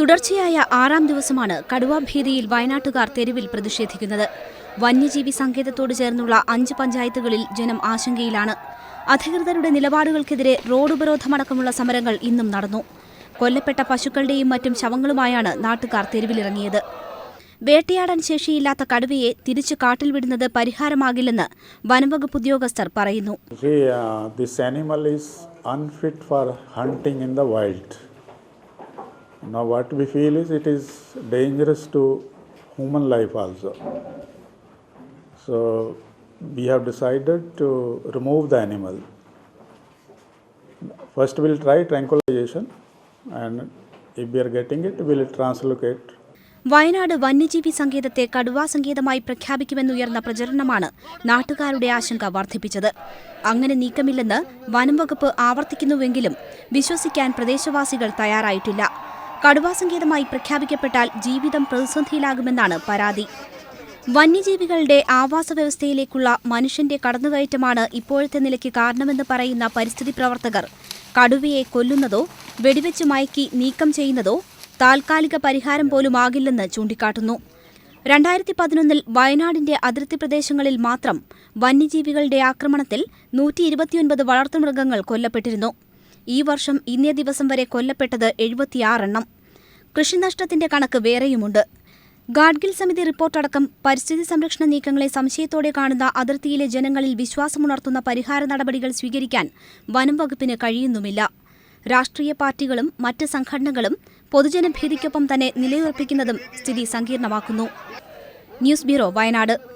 തുടർച്ചയായ ആറാം ദിവസമാണ് കടുവാഭീതിയിൽ വയനാട്ടുകാർ തെരുവിൽ പ്രതിഷേധിക്കുന്നത്. വന്യജീവി സങ്കേതത്തോട് ചേർന്നുള്ള അഞ്ച് പഞ്ചായത്തുകളിൽ ജനം ആശങ്കയിലാണ്. അധികൃതരുടെ നിലപാടുകൾക്കെതിരെ റോഡ് ഉപരോധമടക്കമുള്ള സമരങ്ങൾ ഇന്നും നടന്നു. കൊല്ലപ്പെട്ട പശുക്കളുടെയും മറ്റും ശവങ്ങളുമായാണ് നാട്ടുകാർ തെരുവിലിറങ്ങിയത്. വേട്ടയാടാൻ ശേഷിയില്ലാത്ത കടുവയെ തിരിച്ചു കാട്ടിൽ വിടുന്നത് പരിഹാരമാകില്ലെന്ന് വനംവകുപ്പ് ഉദ്യോഗസ്ഥർ പറയുന്നു. Uh, this animal is unfit for hunting in the wild. Now, what we feel is it is dangerous to human life also. So, we have decided to remove the animal. First, we'll try tranquilization, and if we are getting it, we'll translocate Wayanad വന്യജീവി സങ്കേതത്തെ കടുവാ സങ്കേതമായി പ്രഖ്യാപിക്കുമെന്നുയർന്ന പ്രചരണമാണ് നാട്ടുകാരുടെ ആശങ്ക വർദ്ധിപ്പിച്ചത് അങ്ങനെ നീക്കമില്ലെന്ന് വനം വകുപ്പ് ആവർത്തിക്കുന്നുവെങ്കിലും വിശ്വസിക്കാൻ പ്രദേശവാസികൾ തയ്യാറായിട്ടില്ല കടുവാ സംഗീതമായി പ്രഖ്യാപിക്കപ്പെട്ടാൽ ജീവിതം പ്രതിസന്ധിയിലാകുമെന്നാണ് പരാതി. വന്യജീവികളുടെ ആവാസ വ്യവസ്ഥയിലേക്കുള്ള മനുഷ്യന്റെ കടന്നുകയറ്റമാണ് ഇപ്പോഴത്തെ നിലയ്ക്ക് കാരണമെന്ന് പറയുന്ന പരിസ്ഥിതി പ്രവർത്തകർ. കടുവയെ കൊല്ലുന്നതോ വെടിവെച്ച് മയക്കി നീക്കം ചെയ്യുന്നതോ താൽക്കാലിക പരിഹാരം പോലുമാകില്ലെന്ന് ചൂണ്ടിക്കാട്ടുന്നു. രണ്ടായിരത്തി പതിനൊന്നിൽ വയനാടിന്റെ അതിർത്തി പ്രദേശങ്ങളിൽ മാത്രം വന്യജീവികളുടെ ആക്രമണത്തിൽ നൂറ്റി വളർത്തുമൃഗങ്ങൾ കൊല്ലപ്പെട്ടിരുന്നു. ഈ വർഷം ഇന്നേ ദിവസം വരെ കൊല്ലപ്പെട്ടത് എഴുപത്തിയാറെണ്ണം. കൃഷിനഷ്ടത്തിന്റെ കണക്ക് വേറെയുമുണ്ട്. ഗാഡ്ഗിൽ സമിതി റിപ്പോർട്ടടക്കം പരിസ്ഥിതി സംരക്ഷണ നീക്കങ്ങളെ സംശയത്തോടെ കാണുന്ന അതിർത്തിയിലെ ജനങ്ങളിൽ വിശ്വാസമുണർത്തുന്ന പരിഹാര നടപടികൾ സ്വീകരിക്കാൻ വനം വകുപ്പിന് കഴിയുന്നുമില്ല. രാഷ്ട്രീയ പാർട്ടികളും മറ്റ് സംഘടനകളും പൊതുജനഭീതിക്കൊപ്പം തന്നെ നിലയുറപ്പിക്കുന്നതും സ്ഥിതി സങ്കീർണമാക്കുന്നു. News bureau Wayanad.